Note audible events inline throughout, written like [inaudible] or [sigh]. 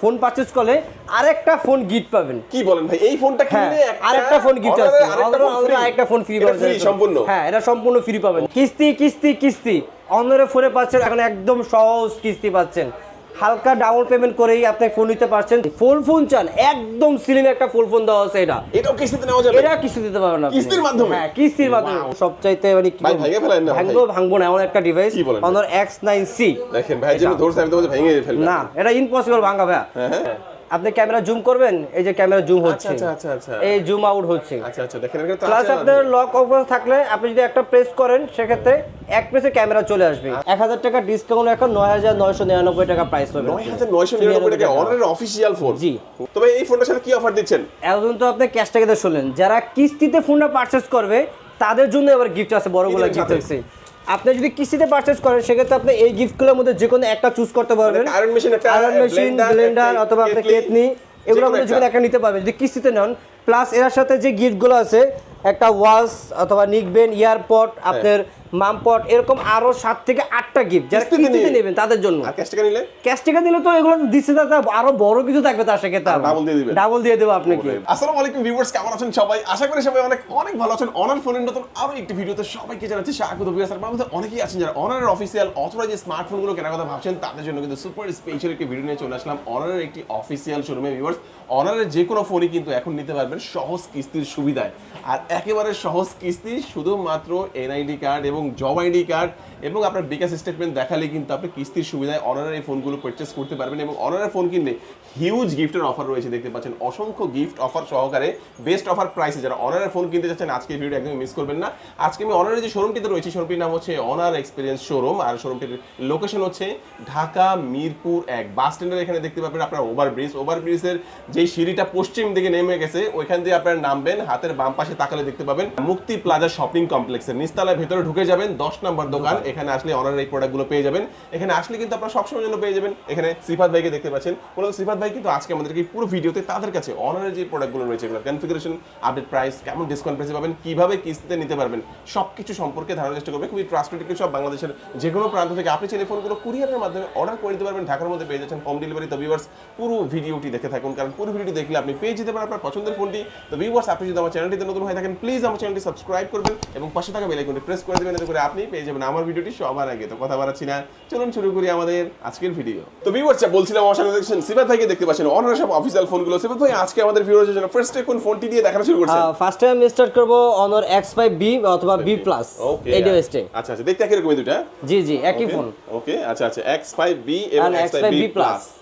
Phone purchase করলে আরেকটা phone gift পাবেন। কি বলেন ভাই? এই ফোনটা হ্যাঁ কিনলে আরেকটা ফোন গিফট আছে। ফোন আরেকটা ফোন ফ্রি পাবেন সম্পূর্ণ। হ্যাঁ এটা সম্পূর্ণ ফ্রি পাবেন। কিস্তি কিস্তি কিস্তি। অন্যরে ফোনে পাচ্ছেন এখন একদম সহজ কিস্তি পাচ্ছেন। হালকা ডাউন পেমেন্ট করেই আপনি ফোন নিতে পারছেন। ফুল ফোন চান একদম সিলিং একটা ফুল ফোন দেওয়া আছে এটা। এটা কিস্তিতে নেওয়া যাবে? এটা কিস্তি দিতে পারবেন না আপনি। কিস্তির মাধ্যমে? হ্যাঁ কিস্তির মাধ্যমে। সবচাইতে মানে কি ভাই, ভাঙে ফেলেন না, ভাঙবো ভাঙবো না এমন একটা ডিভাইস? অনর এক্স নাইন সি দেখেন ভাই যেন ধরছে আমি তো ভেঙে ফেলব। না এটা ইম্পসিবল ভাঙা হ্যাঁ। আপনি ক্যামেরা জুম করবেন? এই যে ক্যামেরা জুম হচ্ছে। আচ্ছা আচ্ছা আচ্ছা। এই জুম আউট হচ্ছে। আচ্ছা আচ্ছা প্লাস আপনার লক অফার থাকলে আপনি যদি একটা প্রেস করেন সেক্ষেত্রে এক প্রেসে ক্যামেরা চলে আসবে। এক হাজার টাকা ডিসকাউন্ট এখন নয় হাজার নয়শো নিরানব্বই টাকা প্রাইস হবে নয় হাজার নয়শো নিরানব্বই টাকা অনারের অফিসিয়াল ফোন জি। তবে এই ফোনটার সাথে কি অফার দিচ্ছেন? এখন তো আপনি ক্যাশ টাকাতে শুনলেন যারা কিস্তিতে ফোনটা পারচেজ করবে তাদের জন্য এবার গিফট আছে বড়গুলো দিবেন গিফট আছে। আপনি যদি কিস্তিতে পারচেজ করেন সেক্ষেত্রে আপনি এই গিফটগুলোর মধ্যে যে কোনো একটা চুজ করতে পারবেন আয়রন মেশিন একটা আয়রন মেশিন ব্লেন্ডার অথবা আপনি কেতনি এগুলো এগুলোর মধ্যে যে একটা। কোনো একটা নিতে পারবেন যদি কিস্তিতে নেন প্লাস এর সাথে যে গিফটগুলো আছে একটা ওয়াশ অথবা নিকবেন ইয়ারপড আপনার মামপট এরকম আরও সাত থেকে আটটা গিফট যারা কিস্তিতে নেবেন তাদের জন্য। আর ক্যাশ টাকা নিলে? ক্যাশ টাকা দিলে তো এগুলো দিচ্ছে তা আরও বড় কিছু থাকবে তার সেক্ষেত্রে double দিয়ে দিবেন। ডাবল দিয়ে দেবো আপনাকে। আসসালামু আলাইকুম ভিউয়ার্স কেমন আছেন সবাই? আশা করি সবাই অনেক অনেক ভালো আছেন। অনার ফোনের নতুন আরও একটি ভিডিওতে সবাইকে জানাচ্ছি স্বাগত ভিউয়ার্স আর আমাদের অনেকেই আছেন যারা অনারের অফিসিয়াল অথরাইজ স্মার্টফোনগুলো কেনার কথা ভাবছেন তাদের জন্য কিন্তু সুপার স্পেশাল একটি ভিডিও নিয়ে চলে আসলাম। অনারের একটি অফিসিয়াল শোরুমে ভিউয়ার্স অনারের যে কোনো ফোনই কিন্তু এখন নিতে পারবেন সহজ কিস্তির সুবিধায়। আর একেবারে সহজ কিস্তি শুধুমাত্র এনআইডি কার্ড এবং জব আইডি কার্ড এবং আপনার বিকাশ স্টেটমেন্ট দেখালে কিন্তু আপনি কিস্তির সুবিধায় অনারের এই ফোনগুলো পারচেস করতে পারবেন এবং অনারের ফোন কিনলে হিউজ গিফটের অফার রয়েছে, দেখতে পাচ্ছেন। অসংখ্য গিফট অফার সহকারে বেস্ট অফার প্রাইসে যারা অনারের ফোন কিনতে যাচ্ছেন আজকে ভিডিও একদমই মিস করবেন না। আজকে আমি অনারের যে শোরুমটিতে রয়েছে শোরুমটির নাম হচ্ছে অনার এক্সপিরিয়েন্স শোরুম আর শোরুমটির লোকেশন হচ্ছে ঢাকা, মিরপুর এক বাস স্ট্যান্ডের এখানে দেখতে পাবেন আপনার ওভারব্রিজ ওভারব্রিজের যে সিঁড়িটা পশ্চিম দিকে নেমে গেছে, ওইখান দিয়ে আপনার নামবেন, হাতের বাম পাশে তাকালে দেখতে পাবেন মুক্তি প্লাজা শপিং কমপ্লেক্সের। নিচতলায় ভেতরে ঢুকে যাবেন, দশ নম্বর দোকান এখানে আসলে অনারের এই প্রোডাক্টগুলো পেয়ে যাবেন। এখানে আসলে কিন্তু আপনারা সবসময় জন্য পেয়ে যাবেন। এখানে শ্রীপাদ ভাইকে দেখতে পাচ্ছেন। মূলত শ্রীপাদ ভাই কিন্তু আজকে আমাদেরকে পুরো ভিডিওতে তাদের কাছে অনারের যে প্রোডাক্টগুলো রয়েছে এগুলো কনফিগারেশন আপডেট প্রাইস কেমন ডিসকাউন্ট প্রাইসে পাবেন, কীভাবে কিস্তিতে নিতে পারবেন, সবকিছু সম্পর্কে ধারণার চেষ্টা করবে খুবই ট্রাস্টেড সব বাংলাদেশের যে কোনো প্রান্ত থেকে আপনি চাইলে ফোনগুলো কুরিয়ারের মাধ্যমে অর্ডার করে দিতে পারবেন। ঢাকার মধ্যে পেয়ে যাচ্ছেন হোম ডেলিভারি তো ভিউয়ার্স পুরো ভিডিওটি দেখে থাকুন। কারণ পুরো ভিডিওটি দেখলে আপনি পেয়ে যেতে পারেন আপনার পছন্দের ফোনটি তো ভিউয়ার্স আপনি যদি আমার চ্যানেলটিতে নতুন হয়ে থাকেন প্লিজ আমার চ্যানেলটি সাবস্ক্রাইব করবেন এবং পাশে থাকা বেল আইকনটি প্রেস করে দেবেন। এতে করে আপনি পেয়ে যাবেন আমার ভিডিওটি সবার আগে তো কথা বাড়াচ্ছি না। চলুন শুরু করি আমাদের আজকের ভিডিও। তো ভিউয়ার্স বলছিলাম আমার সামনে দেখছেন সিবাত ভাইকে দেখতে পাচ্ছেন অনার সব অফিসিয়াল ফোনগুলো। সিবাত ভাই আজকে আমাদের ভিউয়ার্সের জন্য ফার্স্ট কোন ফোনটি দিয়ে দেখানো শুরু করছেন? ফার্স্ট টাইম স্টার্ট করব অনর এক্স ফাইভ অথবা বি প্লাস ওকে এই ডিভাইসটি আচ্ছা আচ্ছা দেখতে একই রকম দুটা জি জি একই ফোন ওকে আচ্ছা আচ্ছা X5B এবং এক্স ফাইভ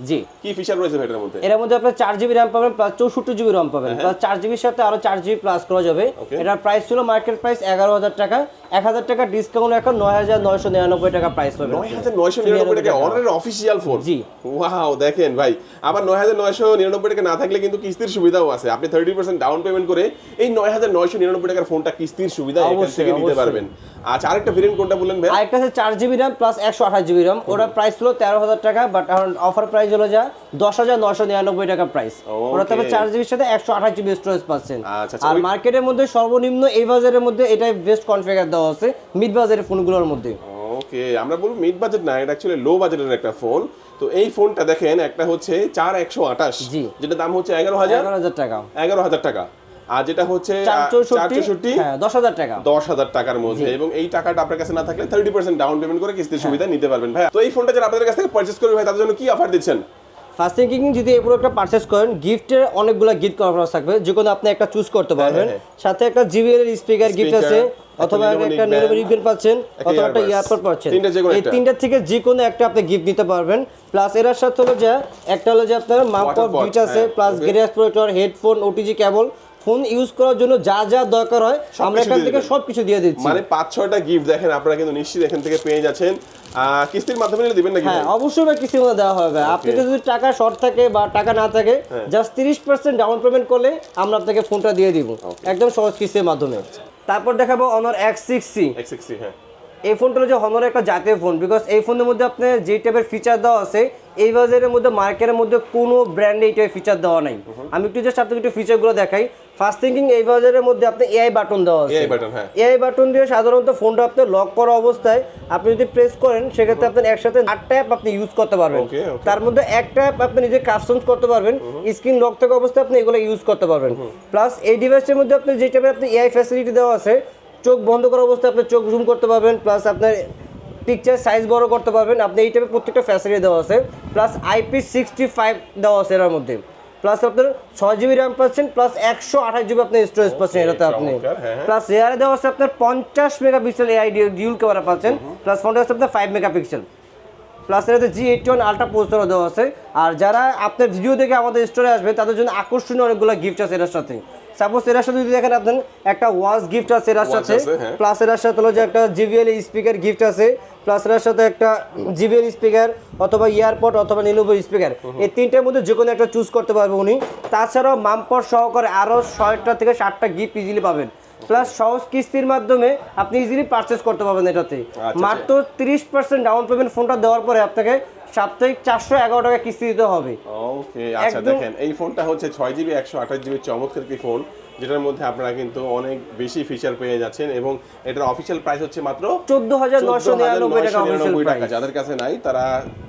জি। কি ফিচার রয়েছে ভাই এটার মধ্যে? এর মধ্যে চার জিবি র্যাম পাবেন প্লাস চৌষট্টি জিবি র্যাম পাবেন। হ্যাঁ। প্লাস চার জিবির সাথে আরও চার জিবি প্লাস করা যাবে. এটার প্রাইস ছিল মার্কেট প্রাইস এগারো হাজার টাকা। এক হাজার টাকা ডিসকাউন্ট এখন নয় হাজার নয়শো নিরানব্বই টাকা প্রাইস পাবেন নয় হাজার নয়শো নিরানব্বই টাকা। অনারের অফিসিয়াল ফোন জি। ওয়াও দেখেন ভাই আবার নয় হাজার নয়শো নিরানব্বই টাকা না থাকলে কিন্তু কিস্তির সুবিধাও আছে। আপনি থার্টি পার্সেন্ট ডাউন পেমেন্ট করে এই নয় হাজার নয়শো নিরানব্বই টাকার ফোনটা কিস্তির সুবিধা এখান থেকে নিতে পারবেন। আচ্ছা আরেকটা ভেরিয়েন্ট কোনটা বললেন ভাই আরেকটা আছে চার জিবি র্যাম প্লাস একশো আঠাশ জিবি র্যাম। ওটার প্রাইস ছিল তেরো হাজার টাকা বাট এখন অফার প্রাইস হলো যা দশ হাজার নয়শো নিরানব্বই টাকা প্রাইস ওটা তবে. চার জিবির সাথে একশো আঠাশ জিবি স্টোরেজ পাচ্ছেন। আচ্ছা, আচ্ছা, আর মার্কেটের মধ্যে সর্বনিম্ন এই বাজারের মধ্যে এটাই বেস্ট কনফিগার দেওয়া আছে মিড বাজারের ফোনগুলোর মধ্যে। ওকে আমরা বলব মিড বাজেট না এটা অ্যাকচুয়ালি লো বাজেটের একটা ফোন তো এই ফোনটা দেখেন একটা হচ্ছে চার একশো আঠাশ। যেটা দাম হচ্ছে এগারো হাজার টাকা। এগারো হাজার টাকা। আর যেটা হচ্ছে চৌষট্টি হ্যাঁ দশ হাজার টাকা। দশ হাজার টাকার মধ্যে। এবং এই টাকাটা আপনার কাছে না থাকলে থার্টি পার্সেন্ট ডাউন পেমেন্ট করে কিস্তির সুবিধা নিতে পারবেন। ভাই তো এই ফোনটা যারা আপনাদের কাছ থেকে পারচেস করবে ভাই তাদের জন্য কি অফার দিচ্ছেন? ফার্স্ট থিঙ্কিং যদি এই প্রোডাক্টটা পারচেস করেন গিফটের অনেকগুলো গিফট থাকবে। যে কোনো আপনি একটা চুজ করতে পারবেন। হ্যাঁ, সাথে একটা জিবিএল এর স্পিকার গিফট আছে অথবা একটা neckband, নেরো পাচ্ছেন অথবা একটা ইয়ারপড পাচ্ছেন। এই তিনটা থেকে যে কোনো একটা আপনি গিফট নিতে পারবেন। প্লাস এর সাথে হলো যে একটা হলো যে আপনার pot, গিফট আছে হ্যাঁ, plus protector headphone OTG cable phone use করার জন্য যা যা দরকার হয় আমরা এখান থেকে। সবকিছু দিয়ে দিচ্ছি। মানে পাঁচ ছয়টা গিফট দেখেন আপনারা কিন্তু নিশ্চিত এখান থেকে পেয়ে যাচ্ছেন। কিস্তির মাধ্যমে নিলে দিবেন নাকি হ্যাঁ অবশ্যই বা কিস্তির মধ্যে দেওয়া হবে। আপনাকে যদি টাকা শর্ট থাকে বা টাকা না থাকে হ্যাঁ। জাস্ট তিরিশ পার্সেন্ট ডাউন পেমেন্ট করলে আমরা আপনাকে ফোনটা দিয়ে দিব। একদম সহজ কিস্তির মাধ্যমে। তারপর দেখাবো Honor X six C X60 হ্যাঁ। এই ফোনটা হচ্ছে হনরের একটা জাতীয় ফোন বিকজ এই ফোনের মধ্যে আপনি যে টাইপের ফিচার দেওয়া আছে এই বাজারের মধ্যে মার্কেটের মধ্যে কোনো ব্র্যান্ডে এইটাই ফিচার দেওয়া নাই। আমি একটু জাস্ট আপনাকে একটু ফিচারগুলো দেখাই। ফার্স্ট থিঙ্কিং এই বাজারের মধ্যে আপনি এআই বাটন দেওয়া আছে। হ্যাঁ। এআই বাটন দিয়ে সাধারণত ফোনটা আপনি লক করা অবস্থায় আপনি যদি প্রেস করেন সেক্ষেত্রে আপনি একসাথে আটটা অ্যাপ আপনি ইউজ করতে পারবেন. তার মধ্যে একটা অ্যাপ আপনি নিজে কাস্টমস করতে পারবেন। স্ক্রিন লক থাকা অবস্থায় আপনি এগুলো ইউজ করতে পারবেন। প্লাস এই ডিভাইসের মধ্যে আপনি যে টাইপের আপনি এআই ফ্যাসিলিটি দেওয়া আছে চোখ বন্ধ করা অবস্থায় আপনি চোখ জুম করতে পারবেন। প্লাস আপনার পিকচার সাইজ বড় করতে পারবেন। আপনি এই টাইপের প্রত্যেকটা ফ্যাসিলিটি দেওয়া আছে। প্লাস আইপি সিক্সটি ফাইভ দেওয়া আছে এর মধ্যে। প্লাস আপনার ছয় জিবি র্যাম পাচ্ছেন প্লাস একশো আঠাশ জিবি আপনার স্টোরেজ পাচ্ছেন এটাতে আপনি। চমৎকার, হ্যাঁ, হ্যাঁ। প্লাস এয়ারে দেওয়া আছে আপনার পঞ্চাশ মেগাপিক্সেল এআই ডিউল ক্যামেরা পাচ্ছেন প্লাস ফোনটা আছে আপনার ফাইভ মেগাপিক্সেল প্লাস এটাতে জি এইটটি ওয়ান আলট্রা প্রসেসরও দেওয়া আছে। আর যারা আপনার ভিডিও দেখে আমাদের স্টোরে আসবে তাদের জন্য আকর্ষণীয় অনেকগুলো গিফট আছে এটার সাথে। সাপোজ এর সাথে যদি দেখেন আপনার একটা ওয়াচ গিফট আছে এর সাথে হ্যাঁ। প্লাস এর সাথে হলো যে একটা জিবিএল স্পিকার গিফট আছে প্লাস এর সাথে একটা জিবিএল স্পিকার অথবা ইয়ারপড অথবা নিলোভো স্পিকার এই তিনটার মধ্যে যে কোনো একটা চুজ করতে পারবে উনি। তাছাড়াও মামপর সহকারে আরও ছয়টা থেকে সাতটা গিফট ইজিলি পাবেন। প্লাস সহজ কিস্তির মাধ্যমে আপনি ইজিলি পারচেস করতে পারবেন এটাতে। আচ্ছা। মাত্র তিরিশ পার্সেন্ট ডাউন পেমেন্ট ফোনটা দেওয়ার পরে আপনাকে সাপ্তাহিক চারশো এগারো টাকা কিস্তি দিতে হবে। ওকে আচ্ছা দেখেন এই ফোনটা হচ্ছে ছয় জিবি একশো আঠাশ জিবি চমৎকার কি ফোন যেটার মধ্যে আপনারা কিন্তু অনেক বেশি ফিচার পেয়ে যাচ্ছেন এবং এটার অফিসিয়াল প্রাইস হচ্ছে মাত্র চোদ্দ হাজার নয়শো নিরানব্বই টাকা অফিসিয়াল 14,999 টাকা। যাদের কাছে নাই তারা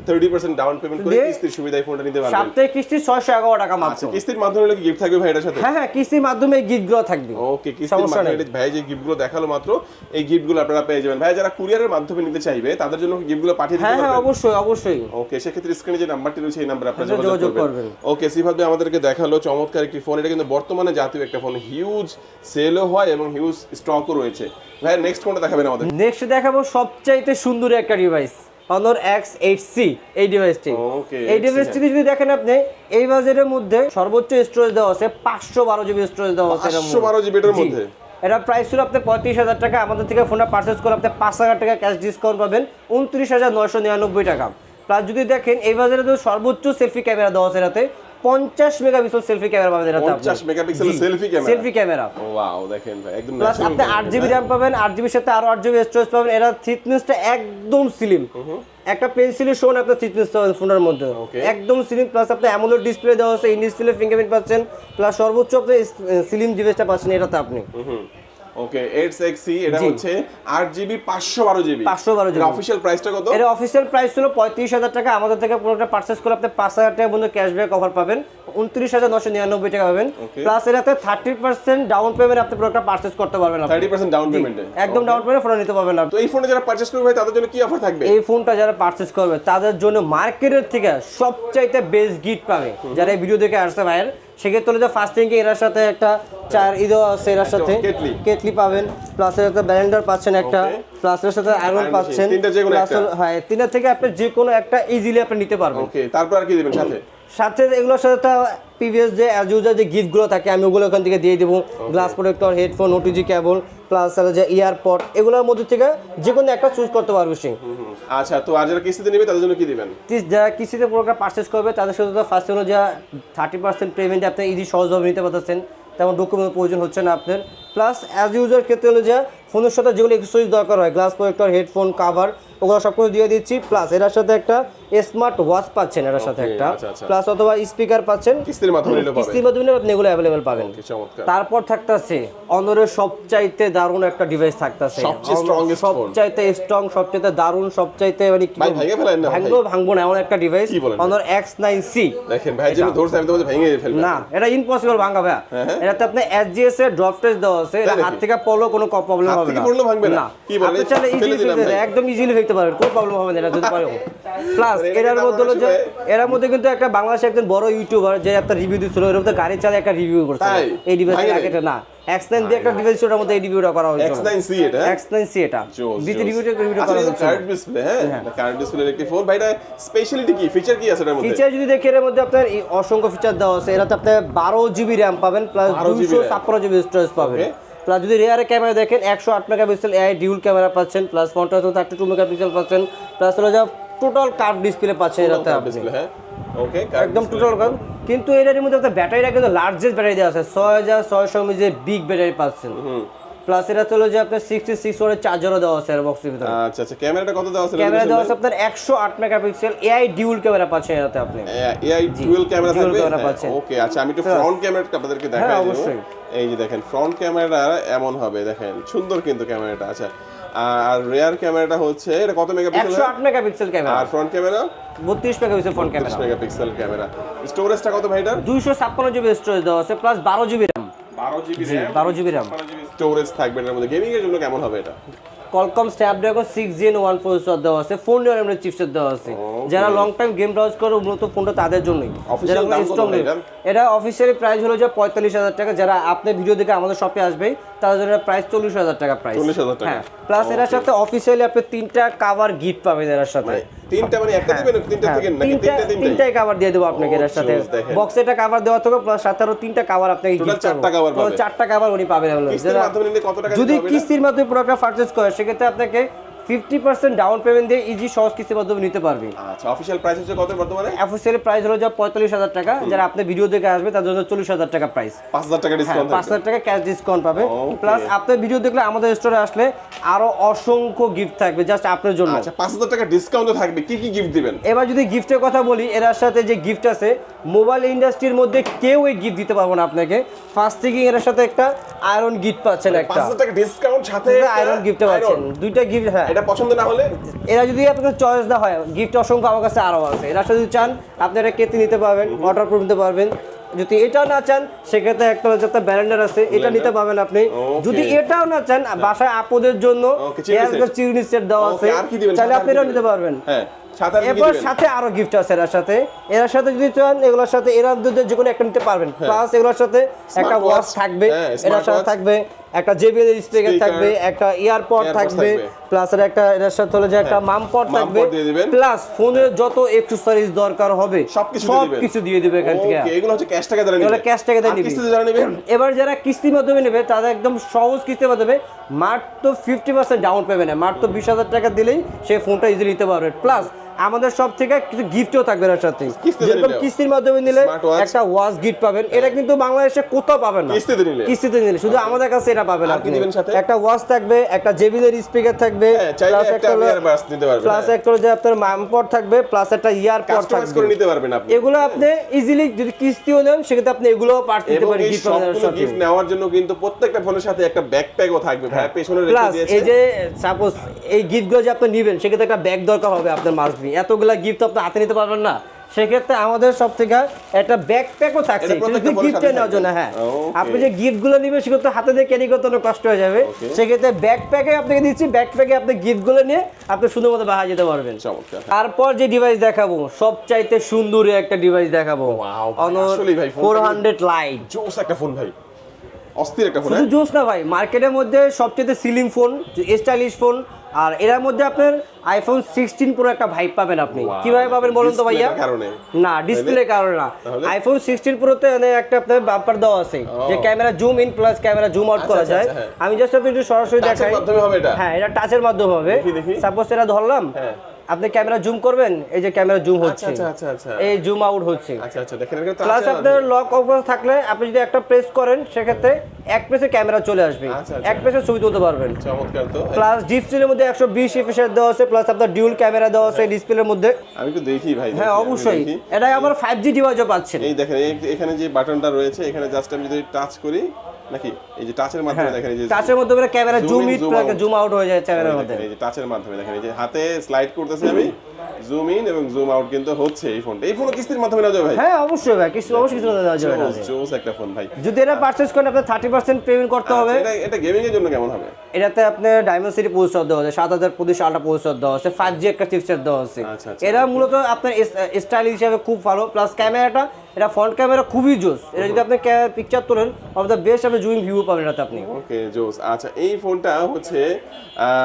থার্টি পার্সেন্ট ডাউন পেমেন্ট করে কিস্তির সুবিধায় ফোনটা নিতে পারবেন। সাপ্তাহিক কিস্তি ছয়শো এগারো টাকা মাত্র। আচ্ছা কিস্তির মাধ্যমে হলে গিফট থাকবে ভাই এটার সাথে? হ্যাঁ হ্যাঁ কিস্তির মাধ্যমে গিফটগুলো থাকবে। ওকে কিস্তির মাধ্যমে ভাই যে গিফটগুলো দেখাল মাত্র এই গিফটগুলো আপনারা পেয়ে যাবেন। ভাই যারা কুরিয়ারের মাধ্যমে নিতে চাইবে তাদের জন্য গিফটগুলো পাঠিয়ে দিতে হ্যাঁ হ্যাঁ অবশ্যই অবশ্যই। ওকে সেক্ষেত্রে স্ক্রিনে যে নাম্বারটি রয়েছে এই নাম্বারে আপনারা যোগাযোগ করবেন। ওকে সিফাত ভাই আমাদেরকে দেখাল চমৎকার একটি ফোন এটা কিন্তু বর্তমানে জাতীয় একটা ফোন হিউজ সেলও হয় এবং হিউজ স্টকও রয়েছে। ভাই নেক্সট কোনটা দেখাবেন আমাদের? নেক্সট দেখাবো সবচাইতে সুন্দর একটা ডিভাইস অনর এক্স এইট সি এই ডিভাইসটি এই 8C, ডিভাইসটি যদি দেখেন আপনি এই বাজারের মধ্যে সর্বোচ্চ স্টোরেজ দেওয়া আছে পাঁচশো বারো জিবি স্টোরেজ দেওয়া আছে। 512 GB এটার মধ্যে? এটা প্রাইস ছিল আপনি পঁয়ত্রিশ হাজার টাকা আমাদের থেকে ফোনটা পারচেস করে আপনি পাঁচ হাজার টাকা ক্যাশ ডিসকাউন্ট পাবেন উনত্রিশ হাজার নয়শো নিরানব্বই টাকা। প্লাস যদি দেখেন এই বাজারে তো সর্বোচ্চ সেলফি ক্যামেরা দেওয়া আছে এটাতে পঞ্চাশ মেগাপিক্সেল সেলফি ক্যামেরা পাবেন এটাতে 50 megapixel selfie camera? Selfie camera wow দেখেন ভাই একদম প্লাস আপনি camera, আট জিবি? র্যাম পাবেন আট জিবির সাথে আরও আট জিবি স্টোরেজ পাবেন। এরা থিকনেসটা একদম স্লিম একটা পেন্সিলের শোন আপনার থিকনেস পাবেন ফোনের মধ্যে। একদম স্লিম প্লাস আপনি অ্যামোলেড ডিসপ্লে দেওয়া আছে ইন ডিসপ্লে ফিঙ্গারপ্রিন্ট পাচ্ছেন। প্লাস সর্বোচ্চ আপনি স্লিম ডিভাইসটা পাচ্ছেন এটাতে আপনি। ওকে 8XC এটা। হচ্ছে 8GB 512GB 512 GB অফিশিয়াল প্রাইসটা কত? এর অফিসিয়াল প্রাইস পঁয়ত্রিশ হাজার টাকা। আমাদের থেকে পুরোটা পার্চেস করে আপনি পাঁচ হাজার টাকা পর্যন্ত ক্যাশব্যাক অফার পাবেন। উনত্রিশ হাজার নশো নিরানব্বই টাকা পাবেন. প্লাস এটাতে থার্টি পার্সেন্ট ডাউন পেমেন্ট আপনি পুরোটা পার্চেস করতে পারবেন আপনি। 30% ডাউন পেমেন্টে একদম ডাউন পেমেন্ট ফোন নিতে পারবেন আপনি। তো এই ফোনে যারা পারচেজ করবে তাদের জন্য কি অফার থাকবে? এই ফোনটা যারা পারচেস করবে তাদের জন্য মার্কেটের থেকে সবচাইতে বেস্ট গিফট পাবে। যারা এই ভিডিও দেখে আসছে ভাইয়ের সেক্ষেত্রে যে ফার্স্ট থিংকে এর সাথে একটা চার ইদো আছে এর সাথে। কেটলি। পাবেন। প্লাস এর একটা ব্যালেন্ডার পাচ্ছেন একটা. প্লাস এর সাথে আয়রন পাচ্ছেন। হ্যাঁ তিনটা থেকে আপনি যে কোনো একটা ইজিলি আপনি নিতে পারবেন। ওকে তারপর আর কি দিবেন সাথে? সাথে এগুলোর সাথে প্রিভিয়াস যে অ্যাজ ইউজার যে গিফটগুলো থাকে আমি ওগুলো ওখান থেকে দিয়ে দেবো। Glass protector headphone OTG cable plus যে ইয়ারপড এগুলোর মধ্যে থেকে যে কোনো একটা চুজ করতে পারবে সে। আচ্ছা তো আর যারা কিস্তিতে নেবে তাদের জন্য কি দিবেন? যারা কিস্তিতে পুরোটা পারচেস করবে তাদের সাথে তো ফার্স্ট হলো যা থার্টি পার্সেন্ট পেমেন্ট আপনি ইজি সহজভাবে নিতে পারতেছেন। তেমন ডকুমেন্ট প্রয়োজন হচ্ছে না আপনার। প্লাস অ্যাজ ইউজার ক্ষেত্রে হলো যে ফোনের সাথে যেগুলো এক্সেসরিজ দরকার হয়। গ্লাস প্রোটেক্টর হেডফোন কাভার ওগুলো সব কিছু দিয়ে দিচ্ছি। প্লাস এটার সাথে একটা স্মার্ট ওয়াচ পাচ্ছেন এটার সাথে একটা। আচ্ছা, আচ্ছা। প্লাস অথবা স্পিকার পাচ্ছেন। কিস্তির মাধ্যমে কিস্তির মাধ্যমে আপনি এগুলো অ্যাভেলেবেল পাবেন। তারপর থাকতেছে অনরের সবচাইতে দারুণ একটা ডিভাইস থাকতেছে। সবচেয়ে phone। সবচাইতে স্ট্রং সবচাইতে দারুণ সবচাইতে মানে কি ভাই, ভেঙে ফেলেন না, ভাঙবো ভাঙবো না এমন একটা ডিভাইস অনর এক্স নাইন সি দেখেন ভাই যেন ধরছে আমি তোমাদের ভেঙে ফেলবেন না এটা ইম্পসিবল ভাঙা ভাইয়া। হ্যাঁ, হ্যাঁ। এটাতে আপনি এসজিএস এর ড্রপ টেস্ট দেওয়া আছে। এটা হাত থেকে পড়লেও কোনো প্রবলেম হবে না। পড়লেও ভাঙবে না? কি বলেন? আপনি চাইলে ইজিলি ভাই। একদম ইজিলি ফেলতে পারবেন কোনো প্রবলেম হবে না এটা যদি পারে প্লাস [laughs] এটার মধ্যে হলো যে মধ্যে কিন্তু একটা বাংলাদেশে একজন বড় ইউটিউবার যে একটা রিভিউ দিচ্ছিল এর মধ্যে গাড়ি চালিয়ে একটা রিভিউ করছে এই ডিভাইস ভাঙে নাই? আগে না। এক্স নাইন দিয়ে একটা ডিভাইস ওটার মধ্যে এই রিভিউটা করা হয়েছিল। X9C এটা? এক্স নাইন সি এটা। রিভিউটা রিভিউটা আচ্ছা, করা এটা হয়েছিল। কার্ড ডিসপ্লে হ্যাঁ? কার্ড একটি ভাই এটা স্পেশালিটি কি? ফিচার কি আছে এটার মধ্যে? ফিচার যদি দেখি এর মধ্যে আপনার অসংখ্য ফিচার দেওয়া আছে। এটাতে আপনি বারো জিবি র্যাম পাবেন প্লাস 12 GB দুইশো RAM ছাপ্পান্ন জিবি স্টোরেজ পাবেন। প্লাস যদি রেয়ারে ক্যামেরা দেখেন একশো আট মেগাপিক্সেল এআই ডিউল ক্যামেরা পাচ্ছেন প্লাস তো থার্টি টু মেগাপিক্সেল পাচ্ছেন প্লাস হলো যা টোটাল কার্ভ ডিসপ্লে পাচ্ছেন এটাতে আপনি। হ্যাঁ? ওকে একদম টোটাল কার্ভ কিন্তু এটার মধ্যে একটা ব্যাটারিটা কিন্তু লার্জেস্ট ব্যাটারি দেওয়া আছে। ছয় হাজার ছয়শো এমএজের বিগ ব্যাটারি পাচ্ছেন। প্লাস এটা চলে যে আপনার সিক্সটি সিক্স ওয়ারের চার্জারও দেওয়া আছে বক্সের ভিতরে। আচ্ছা আচ্ছা। ক্যামেরাটা কত দেওয়া আছে? ক্যামেরা দেওয়া আছে আপনার একশো আট মেগাপিক্সেল। এআই ডিউল ক্যামেরা পাচ্ছেন এটাতে আপনি। এআই ডুয়াল ক্যামেরা থাকবে? ওকে আচ্ছা আমি একটু ফ্রন্ট ক্যামেরাটা আপনাদেরকে দেখাই হ্যাঁ, দেবো। অবশ্যই। এই যে দেখেন ফ্রন্ট ক্যামেরা এমন হবে দেখেন সুন্দর কিন্তু ক্যামেরাটা আচ্ছা। আর রেয়ার ক্যামেরাটা হচ্ছে এটা কত মেগাপিক্সেল? একশো আট মেগাপিক্সেল ক্যামেরা। আর ফ্রন্ট ক্যামেরা? বত্রিশ megapixel front camera. 30 megapixel camera. স্টোরেজটা কত ভাই এটার? দুইশো ছাপ্পান্ন জিবি স্টোরেজ দেওয়া আছে প্লাস বারো GB RAM 12 GB RAM 12 GB storage থাকবে এর মধ্যে। গেমিং এর জন্য কেমন হবে এটা? Qualcomm Snapdragon six gen one processor দেওয়া আছে ফোন নিয়ে এমনি চিপসেট দেওয়া আছে। যারা লং টাইম গেম ব্রাউজ করে মূলত ফোনটা তাদের জন্যই। যারা? এটা অফিসিয়ালি প্রাইস হলো যে পঁয়তাল্লিশ হাজার টাকা। যারা আপনি ভিডিও দেখে আমাদের শপে আসবে তাদের জন্য প্রাইস চল্লিশ হাজার টাকা প্রাইস 40,000 টাকা। হ্যাঁ প্লাস এটার সাথে অফিসিয়ালি আপনি তিনটা কাভার গিফট পাবেন এর সাথে। মানে তিনটা মানে একটা দিবেন তিনটা হ্যাঁ, থেকে নাকি তিনটা তিনটা তিনটাই? কভার কাভার দিয়ে দেবো আপনাকে এর Oh, সাথে। choose, বক্সে একটা কাভার দেওয়া থাকবে প্লাস সাথে আরও তিনটা কাভার আপনাকে গিফট চারটা cover পাবেন। চারটা কাভার উনি পাবেন। টাকা যদি এটা? কিস্তির মাধ্যমে প্রোডাক্টটা পারচেজ করে সেক্ষেত্রে আপনাকে ফিফটি পার্সেন্ট ডাউন পেমেন্ট দিয়ে ইজি সহজ কিস্তির মাধ্যমে নিতে পারবে। আচ্ছা অফিশিয়াল প্রাইস হচ্ছে কত বর্তমানে? অফিসিয়ালি প্রাইস হলো যা পঁয়তাল্লিশ হাজার টাকা যারা আপনি ভিডিও দেখে আসবে তার জন্য চল্লিশ হাজার টাকা প্রাইস 5000 টাকা ডিসকাউন্ট পাঁচ হাজার টাকা ক্যাশ ডিসকাউন্ট পাবে। প্লাস আপনার ভিডিও দেখলে আমাদের স্টোরে আসলে আরও অসংখ্য গিফট থাকবে জাস্ট আপনার জন্য। আচ্ছা 5000 টাকা ডিসকাউন্ট থাকবে। কি কি গিফট দিবেন? এবার যদি গিফটের কথা বলি এর সাথে যে গিফট আছে মোবাইল ইন্ডাস্ট্রির মধ্যে কেউ এই গিফট দিতে পারব না আপনাকে। ফার্স্ট থেকে এর সাথে একটা আয়রন গিফট পাচ্ছেন একটা। 5000 টাকা ডিসকাউন্ট সাথে আয়রন গিফট পাচ্ছেন। দুইটা গিফট হ্যাঁ। এটা পছন্দ না হলে এরা যদি আপনাদের চয়েস না হয় গিফট অসংখ্য আমার কাছে আরও আছে। এরা যদি চান আপনি এটা কেটে নিতে পারবেন অর্ডার করে নিতে পারবেন। যদি এটা না চান সেক্ষেত্রে একটা একটা ব্যালেন্ডার আছে এটা নিতে পারবেন আপনি। যদি এটাও না চান বাসায় আপদের জন্য চিরুনি সেট দেওয়া আছে? চাইলে আপনি এটাও নিতে পারবেন। হ্যাঁ সাথে আরও গিফট আছে এর সাথে। এর সাথে যদি চান এগুলোর সাথে এরা দুধে যে কোনো একটা নিতে পারবেন। প্লাস এগুলোর সাথে একটা ওয়াচ থাকবে। হ্যাঁ, এর সাথে থাকবে। একটা জেবিএল স্পিকার থাকবে একটা ইয়ারপড থাকবে। প্লাস এর একটা এর সাথে হলো যে একটা মামপড মাম থাকবে প্লাস ফোনের যত এক্সেসরিজ দরকার হবে সবকিছু দিয়ে সব দিবেন। কিছু দিয়ে দিবে এখান থেকে। এগুলো হচ্ছে ক্যাশ টাকা এগুলো নিবে। ক্যাশ টাকা দিয়ে আর কিস্তিতে যারা নেবে? এবার যারা কিস্তির মাধ্যমে নেবে তাদের একদম সহজ কিস্তির মাধ্যমে মাত্র ফিফটি পার্সেন্ট ডাউন পেমেন্ট মাত্র বিশ হাজার টাকা দিলেই সে ফোনটা ইজিলি নিতে পারবে। প্লাস আমাদের সব থেকে কিছু গিফটও থাকবে এর সাথে। যেরকম কিস্তির মাধ্যমে নিলে একটা ওয়াচ গিফট পাবেন। এটা কিন্তু বাংলাদেশে কোথাও পাবেন না। কিস্তিতে নিলে। কিস্তিতে নিলে। শুধু আমাদের কাছে এটা পাবেন আপনি? একটা ওয়াচ থাকবে একটা জেবিলের স্পিকার থাকবে হ্যাঁ, চাইলে একটা earbuds নিতে পারবেন, প্লাস হ্যাঁ। একটা যে আপনার মামপড থাকবে প্লাস একটা ইয়ারপড কাস্টমাইজ করে নিতে পারবেন আপনি। এগুলো আপনি ইজিলি যদি কিস্তিও নেন সেক্ষেত্রে আপনি এগুলোও পার্ট নিতে পারেন গিফট সবগুলো গিফট নেওয়ার জন্য কিন্তু প্রত্যেকটা ফোনের সাথে একটা ব্যাকপ্যাকও থাকবে। ভাই পেছনে রেখে প্লাস দিয়েছে। এই যে সাপোজ এই গিফটগুলো যে আপনি নেবেন সেক্ষেত্রে একটা ব্যাগ দরকার হবে আপনার মাস্ট বি এতগুলা গিফট আপনি হাতে নিতে পারবেন না। সেক্ষেত্রে আমাদের সব থেকে একটা ব্যাকপ্যাকও থাকছে। গিফটে নেওয়ার জন্য হ্যাঁ। আপনি যে গিফটগুলো নেবেন সেগুলো হাতে দিয়ে ক্যারি করতে অনেক কষ্ট হয়ে যাবে. সেক্ষেত্রে ব্যাকপ্যাকে আপনাকে দিচ্ছি। ব্যাকপ্যাকে আপনি গিফটগুলো নিয়ে আপনি সুন্দর মতো বাহার যেতে পারবেন। তারপর যে ডিভাইস দেখাবো সবচাইতে সুন্দর একটা ডিভাইস দেখাবো। ফোর হান্ড্রেড লাইট জোস একটা ফোন ভাই। অস্থির একটা ফোন শুধু জোস না ভাই। মার্কেটের মধ্যে সবচেয়ে সিলিং ফোন স্টাইলিশ ফোন আর এর মধ্যে আপনার আইফোন সিক্সটিন পুরো একটা ভাইব পাবেন আপনি। কীভাবে পাবেন বলুন তো ভাইয়া? না ডিসপ্লে কারণে না? আইফোন সিক্সটিন প্রোতে একটা আপনার বাম্পার দেওয়া আছে যে camera zoom in plus camera zoom out করা আচ্ছা, যায়। আচ্ছা, হ্যাঁ। আমি জাস্ট আপনি একটু সরাসরি দেখাই। হ্যাঁ এটা টাচের মাধ্যমে হবে। সাপোজ এটা ধরলাম। হ্যাঁ। আপনি ক্যামেরা জুম করবেন? এই যে ক্যামেরা জুম হচ্ছে। আচ্ছা আচ্ছা আচ্ছা। এই জুম আউট হচ্ছে। আচ্ছা আচ্ছা দেখেন প্লাস আপনার লক অফার থাকলে আপনি যদি একটা প্রেস করেন সেক্ষেত্রে এক প্রেসে ক্যামেরা চলে আসবে। আচ্ছা, আচ্ছা। এক প্রেসে ছবি তুলতে পারবেন। চমৎকার তো। প্লাস ডিসপ্লের মধ্যে একশো বিশ এফএসআর দেওয়া আছে প্লাস আপনার ডিউল ক্যামেরা দেওয়া আছে ডিসপ্লের মধ্যে। আমি একটু দেখি ভাই হ্যাঁ অবশ্যই। দেখি। এটা আবার ফাইভ জি ডিভাইসও পাচ্ছেন। এই দেখেন এখানে যে বাটনটা রয়েছে এখানে জাস্ট আমি যদি টাচ করি নাকি? এই যে টাচের মাধ্যমে দেখেন এই যে টাচের মধ্যে camera zoom in zoom out হয়ে যায় ক্যামেরার মধ্যে। এই যে টাচের মাধ্যমে দেখেন এই যে হাতে স্লাইড করতেছি আমি। জুম ইন এবং জুম আউট কিন্তু হচ্ছে এই ফোনটা এই ফোন কিস্তির মাধ্যমে নেওয়া যাবে ভাই। হ্যাঁ অবশ্যই ভাই কিছু অবশ্যই কিছু দেওয়া যাবে না জোস একটা ফোন ভাই। যদি এটা পারচেজ করেন আপনার থার্টি পার্সেন্ট পেমেন্ট করতে হবে। আচ্ছা, এটা এটা গেমিং এর জন্য কেমন হবে? এটাতে আপনার ডায়মন্ড সিটি প্রসেসর দেওয়া আছে সাত হাজার পঁচিশ আলট্রা প্রসেসর দেওয়া আছে ফাইভ জি একটা চিপসেট দেওয়া আছে। আচ্ছা, আচ্ছা, এরা মূলত আপনার স্টাইল হিসাবে খুব ভালো প্লাস ক্যামেরাটা এটা ফ্রন্ট ক্যামেরা খুবই জোস। এটা যদি আপনি পিকচার তোলেন অফ দ্য বেস্ট আপনি জুইং ভিউ পাবেন এটাতে আপনি। ওকে জোস। আচ্ছা এই ফোনটা হচ্ছে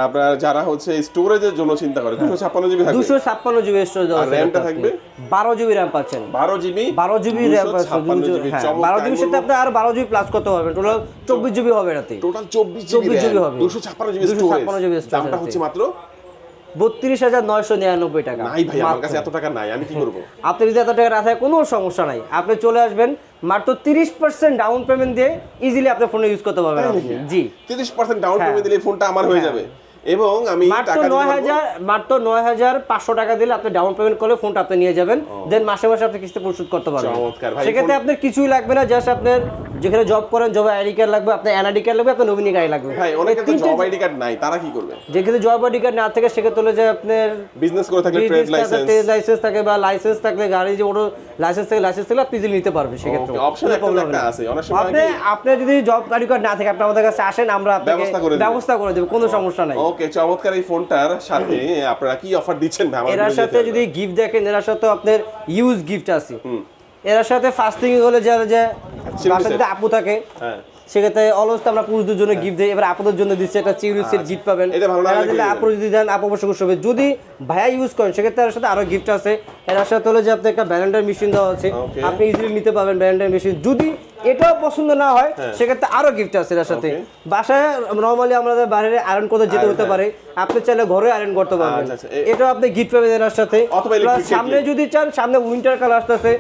আপনার যারা হচ্ছে স্টোরেজের জন্য চিন্তা করে দুশো ছাপ্পান্ন জিবি থাকবে? দুশো ছাপ্পান্ন জিবি স্টোরেজ আর আছে RAM টা থাকবে? বারো জিবি র্যাম পাচ্ছেন। বারো জিবি বারো জিবি র্যাম ছাপ্পান্ন জিবি বারো জিবির সাথে আপনি আর বারো জিবি প্লাস করতে পারবেন। টোটাল চব্বিশ জিবি হবে এটাতে। টোটাল চব্বিশ 24 জিবি জিবি হবে। দুশো ছাপ্পান্ন জিবি 256 জিবি স্টোরেজ দামটা। হচ্ছে মাত্র বত্রিশ হাজার নয়শো নিরানব্বই টাকা। নাই ভাই আমার কাছে এত টাকা নাই আমি কি করব? আপনি যদি এত টাকা না থাকে কোনো সমস্যা নাই আপনি চলে আসবেন মাত্র তিরিশ পার্সেন্ট ডাউন পেমেন্ট দিয়ে ইজিলি আপনার ফোনে ইউজ করতে পারবেন জি। 30% ডাউন হ্যাঁ। পেমেন্ট দিলে ফোনটা আমার হয়ে যাবে। এবং আমি মাত্র নয় হাজার মাত্র নয় হাজার পাঁচশো টাকা দিলে আপনি ডাউন পেমেন্ট করলে ফোনটা আপনি নিয়ে যাবেন। দেন মাসে মাসে আপনি কিস্তি পরিশোধ করতে পারবেন। সেক্ষেত্রে আপনার কিছুই লাগবে না জাস্ট আপনার যেখানে জব করেন জব আইডি কার্ড লাগবে আপনার এনআইডি কার্ড লাগবে আপনার নমিনি কার্ড লাগবে। ভাই অনেকে তো জব আইডি কার্ড নাই তারা কি করবে? যেখানে জব আইডি কার্ড না থাকে সেক্ষেত্রে হলো যে আপনার বিজনেস করে থাকলে ট্রেড লাইসেন্স ট্রেড লাইসেন্স থাকে বা লাইসেন্স থাকলে গাড়ি যে ওটা লাইসেন্স থাকে লাইসেন্স থাকলে আপনি easily নিতে পারবেন সেক্ষেত্রে। Option একটা আছে। অনেক সময় আপনি আপনি যদি জব আইডি কার্ড না থাকে আপনি আমাদের কাছে আসেন আমরা আপনাকে ব্যবস্থা করে দিবো। ব্যবস্থা করে দেবো কোনো সমস্যা নাই। ওকে চমৎকার এই ফোনটার সাথে আপনারা কি অফার দিচ্ছেন? ভাই একটু সাথে যদি গিফট দেখেন এরার সাথে আপনার ইউজ গিফট আছে। এরার সাথে ফাস্টিং হলে যে যে বাসাতে যদি আপু থাকে হ্যাঁ। সেক্ষেত্রে অলস্ত আমরা পুরুষদের জন্য গিফট দিই। এবার আপুদের জন্য দিচ্ছে একটা চিউরি সেট গিফট পাবেন। এটা ভালো লাগলে এরা দিলে আপু যদি দেন আপু অবশ্যই খুশি হবে যদি ভাইয়া ইউজ করেন সেক্ষেত্রে এর সাথে আরও গিফট আছে। এর সাথে হলো যে আপনি একটা ব্যালেন্ডার মেশিন দেওয়া আছে। আপনি ইজিলি নিতে পারবেন ব্যালেন্ডার মেশিন যদি এটাও পছন্দ না হয় হ্যাঁ। সেক্ষেত্রে আরও গিফট আছে এর সাথে। বাসায় নর্মালি আমাদের বাইরে আয়রন করতে যেতে হতে হ্যাঁ। পারে আপনি চাইলে ঘরে আয়রন করতে পারবেন। আচ্ছা, আচ্ছা, এটাও আপনি গিফট পাবেন এর সাথে। সামনে যদি চান সামনে উইন্টার কাল আসতেছে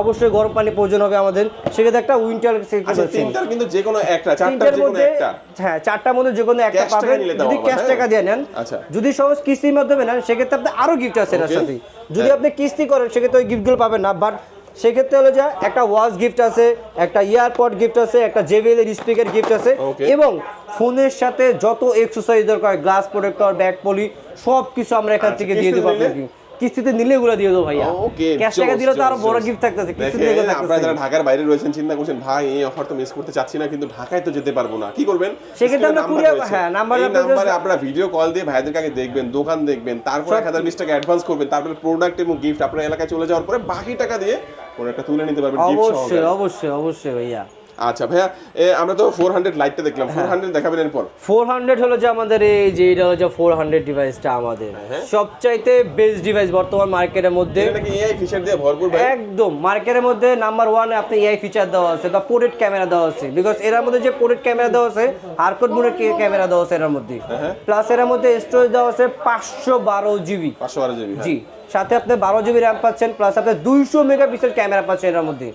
অবশ্যই গরম পানি প্রয়োজন হবে আমাদের। সেক্ষেত্রে একটা উইন্টার আচ্ছা তিনটার কিন্তু যে কোনো একটা চারটার মধ্যে একটা। হ্যাঁ চারটার মধ্যে যে কোনো একটা পাবেন। যদি ক্যাশ হ্যাঁ? টাকা দিয়ে নেন আচ্ছা। যদি সহজ কিস্তির মাধ্যমে নেন সেক্ষেত্রে আপনি আরও গিফট আছে এর সাথে। যদি হ্যাঁ। আপনি কিস্তি করেন সেক্ষেত্রে ওই গিফটগুলো পাবেন না বাট সেক্ষেত্রে হলো যে একটা ওয়াচ গিফট আছে একটা ইয়ারপড গিফট আছে একটা জেবিএল এর স্পিকার গিফট আছে এবং ফোনের সাথে যত এক্সারসাইজ দরকার গ্লাস প্রোটেক্টর ব্যাক পলি সব কিছু আমরা এখান আচ্ছা, থেকে দিয়ে দেবো আপনাকে। কিস্তিতে নিলে এগুলো দিয়ে দেবো ভাইয়া। ওকে ক্যাশ টাকা দিলে তো আরও বড় গিফট থাকতেছে কিস্তিতে এগুলো আপনারা যারা ঢাকার বাইরে রয়েছেন চিন্তা করছেন ভাই এই অফার তো মিস করতে চাচ্ছি না কিন্তু ঢাকায় তো যেতে পারব না। কি করবেন? সেক্ষেত্রে আমরা রয়েছে। হ্যাঁ, নাম্বার নাম্বারে আপনারা ভিডিও কল দিয়ে ভাইদের কাছে দেখবেন দোকান দেখবেন তারপর এক হাজার বিশ টাকা অ্যাডভান্স করবেন তারপরে প্রোডাক্ট এবং গিফট আপনার এলাকায় চলে যাওয়ার পরে বাকি টাকা দিয়ে প্রোডাক্টটা তুলে নিতে পারবেন অবশ্যই অবশ্যই অবশ্যই ভাইয়া। আচ্ছা ভাইয়া এ, আমরা তো ফোর হান্ড্রেড লাইটটা দেখলাম। হ্যাঁ। ফোর হান্ড্রেড দেখাবেন এরপর? ফোর হান্ড্রেড হলো যে আমাদের এই যে এটা হলো যে ফোর হান্ড্রেড ডিভাইসটা আমাদের। হ্যাঁ। সবচাইতে বেস্ট ডিভাইস বর্তমান মার্কেটের মধ্যে এটা নাকি এআই ফিচার দিয়ে ভরপুর ভাই? একদম মার্কেটের মধ্যে নাম্বার ওয়ান আপনি এআই ফিচার দেওয়া আছে বা পোর্ট্রেট ক্যামেরা দেওয়া আছে। বিকজ এর মধ্যে যে পোর্ট্রেট ক্যামেরা দেওয়া আছে হারকোট মোডের ক্যামেরা দেওয়া আছে এর মধ্যে। হ্যাঁ। প্লাস এর মধ্যে স্টোরেজ দেওয়া আছে পাঁচশো বারো জিবি পাঁচশো বারো জিবি জি। সাথে আপনি বারো জিবি র্যাম পাচ্ছেন প্লাস আপনি দুইশো মেগাপিক্সেল ক্যামেরা পাচ্ছেন এর মধ্যে।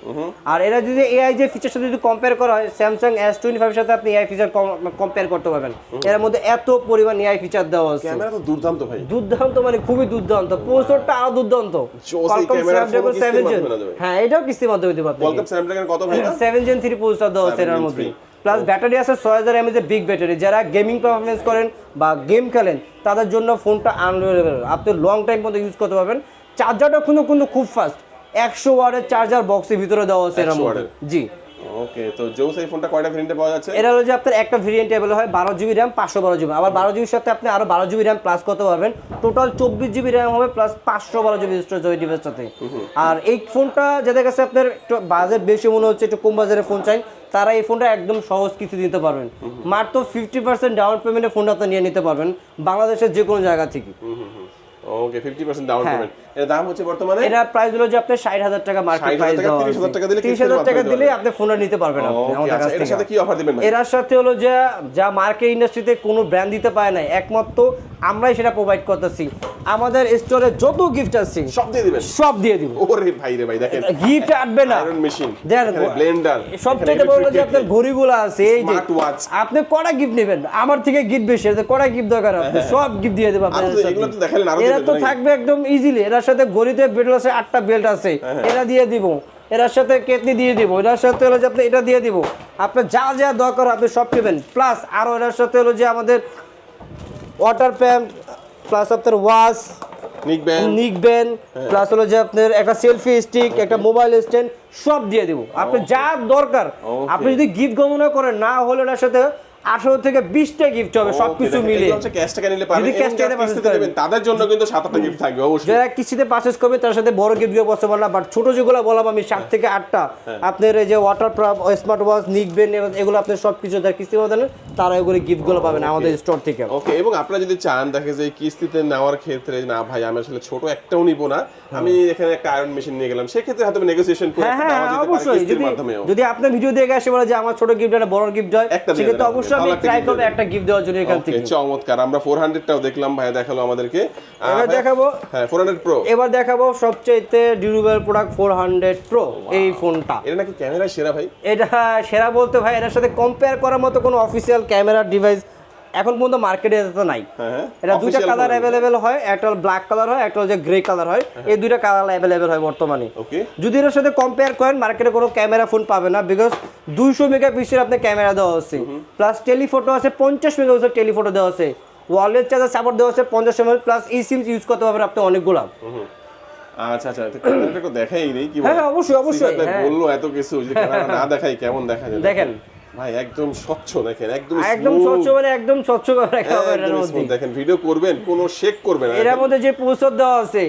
আর এরা যদি এআই যে ফিচার সাথে যদি কম্পেয়ার করা হয় স্যামসাং এস টোয়েন্টি ফাইভের সাথে আপনি এআই ফিচার কম্পেয়ার করতে পারবেন। এর মধ্যে এত পরিমাণ এআই ফিচার দেওয়া আছে। ক্যামেরা তো দুর্দান্ত ভাই। দুর্দান্ত মানে খুবই দুর্দান্ত। প্রসেসরটা আরও দুর্দান্ত। 7। হ্যাঁ এটাও কিস্তির মাধ্যমে ওয়ার্ল্ড কাপ কত ভাই সেভেন জেন থ্রি প্রসেসর দেওয়া আছে এর মধ্যে। 3 প্লাস ব্যাটারি আছে ছয় হাজার এমএজ বিগ ব্যাটারি যারা গেমিং পারফরমেন্স করেন বা গেম খেলেন তাদের জন্য ফোনটা আনরিলেবল আপনি লং টাইম পর্যন্ত ইউজ করতে পারবেন। চার্জারটা কিন্তু কিন্তু খুব ফাস্ট একশো ওয়ার্ডের চার্জার বক্সের ভিতরে দেওয়া আছে এর 100 জি। ওকে তো জোস এই ফোনটা কয়টা ভেরিয়েন্টে পাওয়া যাচ্ছে? এটা হলো যে আপনার একটা ভেরিয়েন্ট অ্যাভেল হয় বারো জিবি র্যাম পাঁচশো বারো জিবি আবার বারো জিবির সাথে আপনি আরও বারো জিবি র্যাম প্লাস করতে পারবেন। টোটাল চব্বিশ জিবি র্যাম হবে প্লাস পাঁচশো বারো জিবি স্টোরেজ ডিভাইসের সাথে আর এই ফোনটা যাদের কাছে আপনার একটু বাজেট বেশি মনে হচ্ছে একটু কম বাজারের ফোন চাই তারা এই ফোনটা একদম সহজ কিছু দিতে পারবেন। মাত্র ফিফটি পার্সেন্ট ডাউন পেমেন্টে ফোনটা আপনি নিয়ে নিতে পারবেন বাংলাদেশের যে কোনো জায়গা থেকে। ওকে ডাউন হ্যাঁ। পেমেন্ট এর দাম হচ্ছে বর্তমানে? এটা প্রাইস হলো যে টাকা মার্কেট 60,000 প্রাইস টাকা, দেওয়া 30,000 টাকা দিলে দিলে আপনি ফোনটা নিতে পারবেন আপনি আমাদের কাছ আচ্ছা এর সাথে কি অফার দিবেন ভাই? সাথে হলো যে যা মার্কেট ইন্ডাস্ট্রিতে কোনো ব্র্যান্ড দিতে পারে না একমাত্র আমরাই সেটা প্রোভাইড করতেছি। আমাদের স্টোরে যত গিফট আছে সব দিয়ে দিবেন? সব দিয়ে দিব। ওরে ভাই রে ভাই দেখেন গিফট আটবে না। আয়রন মেশিন দেন, ব্লেন্ডার সবচেয়ে বড় যে আপনার ঘড়িগুলো আছে এই যে আপনি কটা গিফট নেবেন? আমার থেকে গিফট বেশি এতে কটা গিফট দরকার আপনি সব গিফট দিয়ে দেবো হ্যাঁ, আপনাদের এগুলো তো দেখালেন, আরও। এরা তো থাকবে একদম ইজিলি এরার সাথে ঘড়িতে বেল্ট আছে আটটা বেল্ট আছে। হ্যাঁ, এরা দিয়ে দিব। এরার সাথে কেতনি দিয়ে দিব। এরার সাথে হলো যে আপনি এটা দিয়ে দিব। আপনার যা যা দরকার আপনি সব পেবেন প্লাস আরও এরার সাথে হলো যে আমাদের ওয়াটার প্যাম্প প্লাস আপনার ওয়াশ নিক ব্যান্ড। প্লাস হলো যে আপনার একটা সেলফি স্টিক একটা মোবাইল স্ট্যান্ড সব দিয়ে দেবো। আপনি যা দরকার আপনি যদি গীত গমনা করেন না হলে ওনার সাথে আঠারো থেকে বিশটা গিফট হবে সবকিছু মিলে ক্যাশ টাকা নিলে পাবেন যদি এবং টাকা কিস্তিতে purchase তাদের জন্য কিন্তু গিফট থাকবে অবশ্যই। যারা কিস্তিতে করবে তার সাথে বড় গিফট দিয়ে বাট ছোট যেগুলো বললাম আমি সাত থেকে হ্যাঁ। আপনার এই যে ওয়াটার স্মার্ট ওয়াচ নিকবেন এগুলো আপনি যারা কিস্তি পাবেন তারা এগুলো গিফটগুলো পাবেন আমাদের স্টোর থেকে। ওকে এবং আপনারা যদি চান দেখে যে কিস্তিতে নেওয়ার ক্ষেত্রে না ভাই আমি আসলে ছোট একটাও নিব না। আমি এখানে একটা আয়রন মেশিন নিয়ে গেলাম সেক্ষেত্রে হয়তো নেগোসিয়েশন করে হ্যাঁ হ্যাঁ অবশ্যই। যদি যদি আপনার ভিডিও দেখে আসে বলে যে আমার ছোট গিফট একটা বড় গিফট হয় সেক্ষেত্রে দেন অবশ্যই আমি ট্রাই করব একটা গিফট দেওয়ার জন্য এখান থেকে। চমৎকার। আমরা ফোর হান্ড্রেডটাও দেখলাম ভাইয়া দেখাল আমাদেরকে। এবার দেখাবো। হ্যাঁ ফোর হান্ড্রেড প্রো এবার দেখাবো সবচাইতে durable product four hundred pro এই ফোনটা এটা নাকি ক্যামেরা সেরা ভাই? এটা সেরা বলতে ভাই এটার সাথে কম্পেয়ার করার মতো কোনো অফিসিয়াল ক্যামেরা ডিভাইস এখন পর্যন্ত মার্কেটে তো নাই। হ্যাঁ হ্যাঁ। এটা দুইটা কালার। অ্যাভেলেবেল হয় একটা হলো ব্ল্যাক কালার হয় একটা হচ্ছে গ্রে কালার হয়। এই দুইটা কালার অ্যাভেলেবেল হয় বর্তমানে। যদি এর সাথে কম্পেয়ার করেন মার্কেটে কোনো ক্যামেরা ফোন পাবে না বিকজ দুইশো মেগা পিক্সেল আপনার ক্যামেরা দেওয়া আছে প্লাস টেলিফোটো আছে পঞ্চাশ মেগা পিক্সেল টেলিফোটো দেওয়া আছে ওয়ালেট চার্জার সাপোর্ট দেওয়া আছে পঞ্চাশ এমএল প্লাস এই সিম ইউজ করতে পারবেন আপনি অনেকগুলো। আচ্ছা আচ্ছা একটু দেখাই নেই কি হ্যাঁ, অবশ্যই, অবশ্যই, হ্যাঁ। বলল এত কিছু না দেখাই কেমন দেখা যায়? দেখেন। ভাই একদম স্বচ্ছ দেখেন একদম একদম স্বচ্ছ মানে একদম স্বচ্ছ করে রাখা হবে এটার একদম মধ্যে। দেখেন ভিডিও করবেন কোনো শেক করবে না। এটার মধ্যে যে প্রসেসর দেওয়া আছে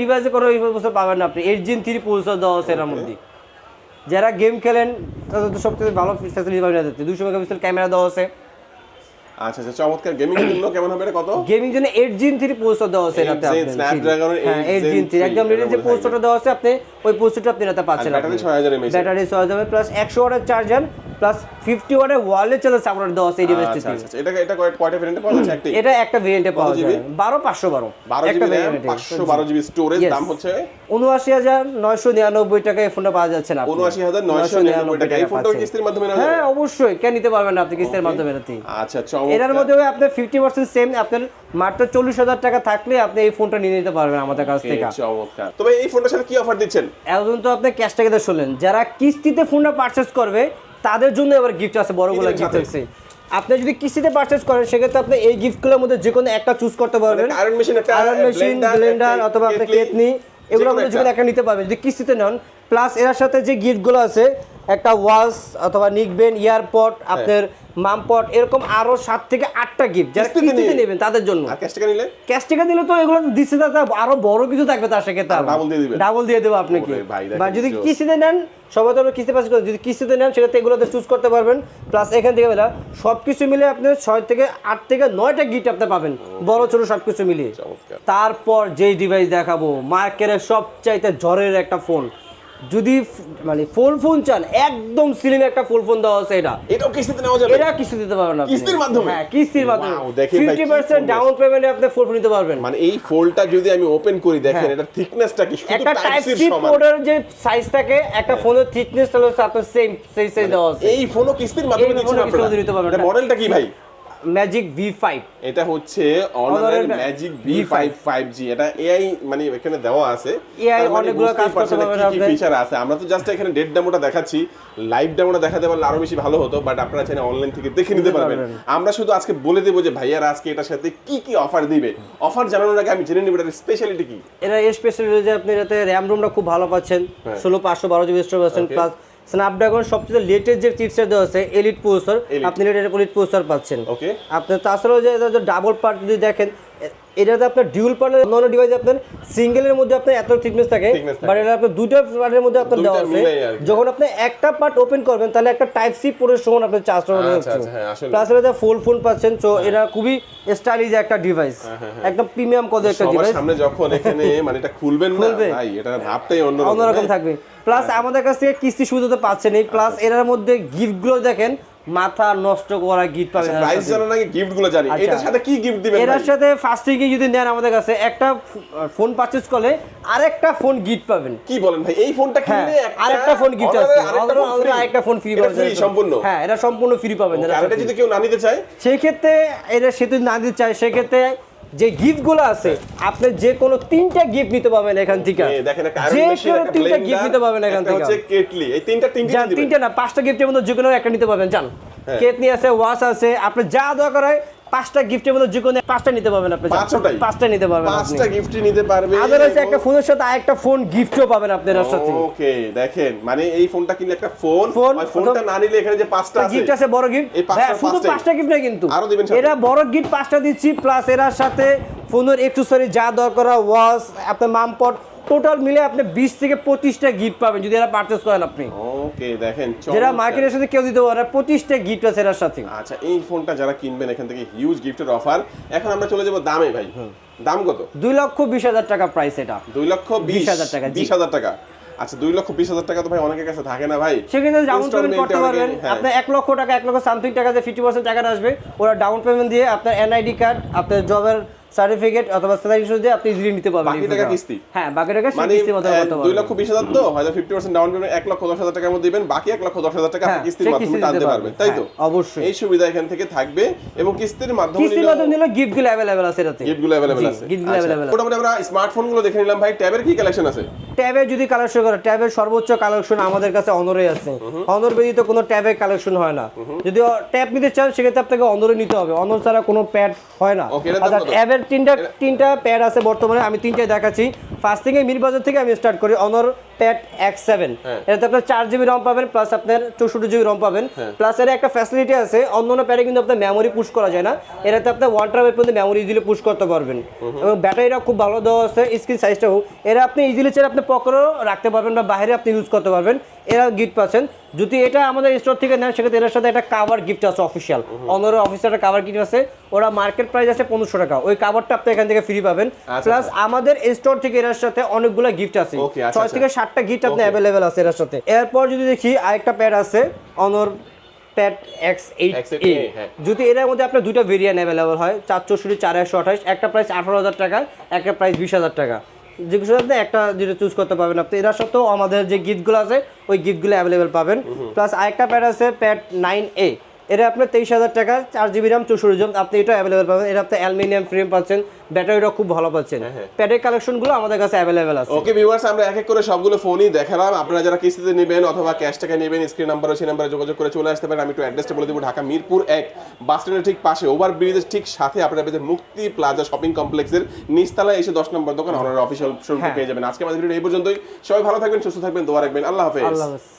ডিভাইসে কোনো প্রসেসর পাবেন না আপনি। এইট জিন থ্রি প্রসেসর দেওয়া আছে এর মধ্যে। যারা গেম খেলেন তাদের তো সবথেকে ভালো ফ্যাসিলিটি পাবেন এটাতে। দুশো মেগাপিক্সেল ক্যামেরা দেওয়া আছে। আচ্ছা আচ্ছা চমৎকার। গেমিং এর জন্য কেমন হবে কত? গেমিং জন্য এইট জিন থ্রি প্রসেসর দেওয়া আছে এটাতে এর হ্যাঁ 8 জিন 3 একদম রেডি যে প্রসেসরটা দেওয়া আছে আপনি ওই প্রসেসরটা আপনি এটাতে পাচ্ছেন ব্যাটারি 6000 এমএএইচ ব্যাটারি ছয় হাজার প্লাস একশো ওয়াটের চার্জার প্লাস ফিফটি ওয়াটের ওয়ালেট চার্জার সাপোর্ট দেওয়া আছে এই আচ্ছা আচ্ছা আচ্ছা। এটা এটা কয়- কয়টা ভেরিয়েন্টে পাওয়া যাচ্ছে? একটি? এটা একটা ভেরিয়েন্টে পাওয়া? যায়। বারো পাঁচশো বারো। 12 একটা GB RAM variant 512 GB storage দাম হচ্ছে? উনআশি হাজার নয়শো নিরানব্বই টাকায় এই ফোনটা পাওয়া যাচ্ছে না আপনি। 79999 টাকা এই ফোনটা। কিস্তির মাধ্যমে হ্যাঁ অবশ্যই। কেন নিতে পারবেন না আপনি কিস্তির মাধ্যমে আচ্ছা এটার মধ্যে আপনার ফিফটি পার্সেন্ট সেম আপনার মাত্র চল্লিশ হাজার টাকা থাকলে আপনি এই ফোনটা নিয়ে নিতে পারবেন আমাদের কাছ থেকে। চমৎকার। তবে এই ফোনটার সাথে কি অফার দিচ্ছেন? এখন তো আপনি ক্যাশ টাকাতে শুনলেন যারা কিস্তিতে ফোনটা পারচেস করবে তাদের জন্য এবার গিফট আছে বড়গুলো গুলো গিফট আছে আপনি যদি কিস্তিতে পারচেজ করেন সেক্ষেত্রে আপনি এই গিফটগুলোর মধ্যে যে কোনো একটা চুজ করতে পারবেন। আয়রন মেশিন একটা আয়রন মেশিন ব্লেন্ডার অথবা আপনি কেতনি এগুলো মধ্যে যে একটা। নিতে পারবেন। যদি কিস্তিতে নেন প্লাস এর সাথে যে গিফটগুলো আছে একটা ওয়াচ অথবা নিকবেন ইয়ারপড আপনার মামপট এরকম আরও সাত থেকে আটটা গিফট যারা কিস্তিতে নেবেন তাদের জন্য। আর ক্যাশ টাকা নিলে? ক্যাশ টাকা দিলে তো এগুলো দিচ্ছে তা আরও বড় কিছু থাকবে তার সাথে আর double দিয়ে দিবেন। ডাবল দিয়ে দেবো আপনাকে। বা যদি। কিস্তিতে নেন সবাই তো কিস্তি পাস করি যদি কিস্তিতে নেন সেক্ষেত্রে এগুলোতে চুজ করতে পারবেন। প্লাস এখান থেকে বেলা সব কিছু মিলে আপনি ছয় থেকে আট থেকে নয়টা গিফট আপনি পাবেন। বড় ছোট সব কিছু মিলিয়ে তারপর যেই ডিভাইস দেখাবো মার্কেটের সবচাইতে ঝড়ের একটা ফোন যদি মানে ফোন ফোন চান একদম সিলিং একটা ফুল ফোন দেওয়া আছে এটা। এটাও কিস্তিতে নেওয়া যাবে? এটা কিস্তি দিতে পারবেন আপনি। কিস্তির মাধ্যমে? হ্যাঁ কিস্তির মাধ্যমে। Wow, দেখেন ভাই, ফিফটি কি পার্সেন্ট phone ডাউন পেমেন্টে আপনি ফোন নিতে পারবেন। মানে এই ফোল্ডটা যদি আমি ওপেন করি দেখেন এটা থিকনেসটা কি? শুধু একটা টাইপ সি পোর্টের যে সাইজ থাকে একটা ফোনের থিকনেস হলো আপনার সেম সেই সাইজ দেওয়া আছে। এই ফোনও কিস্তির মাধ্যমে দিচ্ছেন আপনারা কিস্তির মাধ্যমে দিতে পারবেন। এটা মডেলটা কি ভাই? ম্যাজিক ভি ফাইভ এটা হচ্ছে অনারের ম্যাজিক V5 V5 5G এটা AI মানে এখানে দেওয়া আছে। AI মানে অনেকগুলো কাজ করতে পারবেন কি কি ফিচার আছে। আমরা তো জাস্ট এখানে ডেট ডেমোটা দেখাচ্ছি। লাইভ ডেমোটা দেখাতে পারলে আরও বেশি ভালো হতো বাট আপনারা চাইলে অনলাইন থেকে দেখে নিতে পারবেন। আমরা শুধু আজকে বলে দেবো যে ভাইয়ার আজকে এটার সাথে কি কি অফার দিবে। অফার জানানোর আগে আমি জেনে নিব এটার স্পেশালিটি কি। এটা স্পেশাল যে আপনি এটাতে র্যাম রোমটা খুব ভালো পাচ্ছেন। হ্যাঁ। ষোলো পাঁচশো বারো জিবি স্টোর পাচ্ছেন Okay. প্লাস স্ন্যাপড্রাগন সবচেয়ে লেটেস্ট যে চিপসেট দেওয়া আছে এলিট প্রসেসর আপনি এলিট প্রসেসর পাচ্ছেন। ওকে আপনি তাছাড়াও যে ডাবল পার্ট যদি দেখেন এটাতে আপনার ডিউল পার্টের অন্যান্য ডিভাইসে আপনার সিঙ্গেলের মধ্যে আপনার এত থিকনেস থাকে বাট এটা আপনার দুইটা পার্টের মধ্যে আপনার দেওয়া আছে। যখন আপনি একটা পার্ট ওপেন করবেন তাহলে একটা টাইপ সি পোর্টের সমান আপনি চার্জ করবেন আচ্ছা, আচ্ছা, হ্যাঁ, আসলে। প্লাস এটা ফোল ফোন পাচ্ছেন তো এটা খুবই স্টাইলিশ একটা ডিভাইস একদম প্রিমিয়াম কদের একটা ডিভাইস সামনে যখন এখানে [laughs] মানে এটা খুলবেন না ভাই এটার ভাবটাই অন্যরকম। হ্যাঁ? থাকবে। প্লাস আমাদের কাছ থেকে কিস্তি সুবিধা তো পাচ্ছেন এই প্লাস এটার মধ্যে গিফটগুলো দেখেন মাথা নষ্ট করা গিফট পাবেন প্রাইস জানো নাকি গিফটগুলো জানি। আচ্ছা। এটার সাথে কি গিফট দিবেন এটার সাথে ফার্স্ট থেকে যদি নেন আমাদের কাছে একটা ফোন পারচেজ করলে আরেকটা ফোন গিফট পাবেন। কি বলেন ভাই? এই ফোনটা হ্যাঁ কিনলে আরেকটা ফোন গিফট আছে। এর আরেকটা আমাদের আরেকটা ফোন ফ্রি পাবেন। সম্পূর্ণ। হ্যাঁ এটা সম্পূর্ণ ফ্রি পাবেন। আর এটা যদি কেউ না নিতে চায়? সেই ক্ষেত্রে এটা সে যদি না নিতে চায় সেক্ষেত্রে যে গিফটগুলো আছে আপনি যে কোনো তিনটা গিফট নিতে পারবেন এখান থেকে। যে কোনো তিনটা গিফট নিতে পারবেন এখান থেকে হচ্ছে কেটলি এই তিনটা তিনটা তিনটা না পাঁচটা গিফটের মধ্যে যে কোনো একটা নিতে পারবেন। জান হ্যাঁ। কেতনি আছে ওয়াশ আছে আপনি যা দরকার হয় পাঁচটা গিফটের মধ্যে যে কোনো পাঁচটা নিতে পারবেন আপনি। পাঁচটাই? পাঁচটা নিতে পারবেন পাঁচটা গিফট নিতে পারবে আদারওয়াইজ একটা ফোনের সাথে আরেকটা ফোন গিফটও পাবেন আপনি এর সাথে ওকে দেখেন মানে এই ফোনটা কিনলে একটা ফোন ফোন, ফোনটা না নিলে এখানে যে পাঁচটা আছে গিফট আছে বড় গিফট হ্যাঁ শুধু পাঁচটা গিফট না কিন্তু আরও দিবেন? এরা বড় গিফট পাঁচটা দিচ্ছি প্লাস এরার সাথে ফোনের অ্যাকসেসরি যা দরকার ওয়াশ আপনার মামপট টোটাল মিলে আপনি বিশ থেকে পঁচিশটা গিফট পাবেন যদি এরা পারচেস করেন আপনি। ওকে দেখেন চমৎকার। মার্কেটের সাথে কেউ দিতে পারে পঁচিশটা গিফট আছে এরার সাথে। আচ্ছা এই ফোনটা যারা কিনবেন এখান থেকে হিউজ গিফটের অফার এখন আমরা চলে যাব দামে ভাই। দাম কত? দুই লক্ষ বিশ হাজার টাকা প্রাইস এটা। দুই লক্ষ বিশ। 20,000 টাকা, বিশ হাজার টাকা। আচ্ছা দুই লক্ষ বিশ হাজার টাকা তো ভাই অনেকের কাছে থাকে না ভাই। সেক্ষেত্রে ডাউন পেমেন্ট করতে পারবেন। হ্যাঁ। আপনার এক লক্ষ টাকা এক লক্ষ সামথিং টাকা যে ফিফটি পার্সেন্ট টাকাটা আসবে। ওরা ডাউন পেমেন্ট দিয়ে আপনার এনআইডি কার্ড আপনার জবের সার্টিফিকেট অথবা স্যালারি ইস্যু দিয়ে আপনি ইজিলি নিতে পারবেন বাকি টাকা কিস্তি? হ্যাঁ বাকি টাকা মানে কিস্তির মতো করতে পারবেন। লক্ষ বিশ হাজার তো হয়তো ফিফটি পার্সেন্ট ডাউন পেমেন্ট এক লক্ষ দশ হাজার টাকার মধ্যে দিবেন বাকি এক লক্ষ দশ হাজার টাকা আপনি হ্যাঁ, কিস্তির মাধ্যমে টানতে পারবেন তাই তো? হ্যাঁ, অবশ্যই। এই সুবিধা এখান থেকে থাকবে এবং কিস্তির মাধ্যমে কিস্তির মাধ্যমে নিলে গিফটগুলো অ্যাভেলেবেল আছে এটাতে। গিফটগুলো অ্যাভেলেবেল জি, আছে। giftগুলো আচ্ছা, available আছে। মোটামুটি আমরা স্মার্টফোনগুলো দেখে নিলাম ভাই। ট্যাবের কি কালেকশন আছে? ট্যাবে যদি কালেকশন করে ট্যাবের সর্বোচ্চ কালেকশন আমাদের কাছে অনরে আছে। অনর ব্যতীত কোনো ট্যাবে কালেকশন হয় না। যদি ট্যাব নিতে চান সেক্ষেত্রে আপনাকে অনরে নিতে হবে। অনর ছাড়া কোনো প্যাড হয় না। অর্থাৎ কত? ট্যাবের তিনটা তিনটা প্যাড আছে বর্তমানে আমি তিনটাই দেখাচ্ছি। ফার্স্ট থেকে মির বাজার থেকে আমি স্টার্ট করি অনর প্যাড এক্স সেভেন হ্যাঁ। এটাতে আপনার চার জিবি রম পাবেন প্লাস আপনার চৌষট্টি জিবি রম পাবেন। হ্যাঁ। প্লাস এর একটা ফ্যাসিলিটি আছে অন্য অন্য প্যাডে কিন্তু আপনার মেমোরি পুশ করা যায় না। এটাতে আপনার ওয়ান টাবের পর্যন্ত মেমোরি ইজিলি পুশ করতে পারবেন। এবং ব্যাটারিটা খুব ভালো দেওয়া আছে স্ক্রিন সাইজটাও এরা আপনি ইজিলি চেয়ে আপনি পকেটও রাখতে পারবেন বা বাইরে আপনি ইউজ করতে পারবেন। এরা গিফট পাচ্ছেন। যদি এটা আমাদের স্টোর থেকে নেন সেক্ষেত্রে এর সাথে একটা কাভার গিফট আছে অফিসিয়াল অন্যের অফিসে একটা কাভার গিফট আছে। ওরা মার্কেট প্রাইস আছে পনেরোশো টাকা। ওই কাভারটা আপনি এখান থেকে ফ্রি পাবেন। আচ্ছা, প্লাস আমাদের স্টোর থেকে এর সাথে অনেকগুলো গিফট আছে। আচ্ছা, ছয় আচ্ছা। থেকে সাতটা গিফট আপনি অ্যাভেলেবেল আছে এর সাথে। এরপর যদি দেখি আরেকটা প্যাড আছে অনর প্যাড এক্স এইট X8A, এ। যদি এর মধ্যে আপনার দুটো ভেরিয়েন্ট অ্যাভেলেবল হয় চার চৌষট্টি চার একশো আঠাশ একটা প্রাইস আঠারো হাজার টাকা একটা প্রাইস বিশ হাজার টাকা। যে কিছু আপনি একটা যেটা চুজ করতে পারবেন আপনি। এর সাথেও আমাদের যে গিফটগুলো আছে ওই গিফটগুলো অ্যাভেলেবেল পাবেন। প্লাস আরেকটা প্যাড আছে প্যাড নাইন এ এটা আপনার তেইশ হাজার টাকা চার জিবি র্যাম চৌষট্টি জন আপনি এটা অ্যাভেলেবেল পাবেন। এটা আপনি অ্যালুমিনিয়াম ফ্রেম পাচ্ছেন ব্যাটারিটা খুব ভালো পাচ্ছেন। হ্যাঁ, প্যাডের কালেকশনগুলো আমাদের কাছে অ্যাভেলেবেল আছে। ওকে ভিউয়ার্স আমরা এক এক করে সবগুলো ফোনই দেখালাম। আপনারা যারা কিস্তিতে নেবেন অথবা ক্যাশ টাকা নেবেন স্ক্রিন নাম্বার সেই নাম্বারে যোগাযোগ করে চলে আসতে পারেন। আমি একটু অ্যাড্রেসটা বলে দেবো ঢাকা মিরপুর এক বাস স্ট্যান্ডের ঠিক পাশে। ওভার ব্রিজের ঠিক সাথে আপনারা পেয়েছেন মুক্তি প্লাজা শপিং কমপ্লেক্সের নিচতলায় এসে দশ নম্বর দোকান অফিসিয়াল শোরুম হ্যাঁ। পেয়ে যাবেন। আজকে আমাদের ভিডিও এই পর্যন্তই। সবাই ভালো থাকবেন সুস্থ থাকবেন দোয়া রাখবেন। আল্লাহ হাফেজ। আল্লাহ হাফেজ।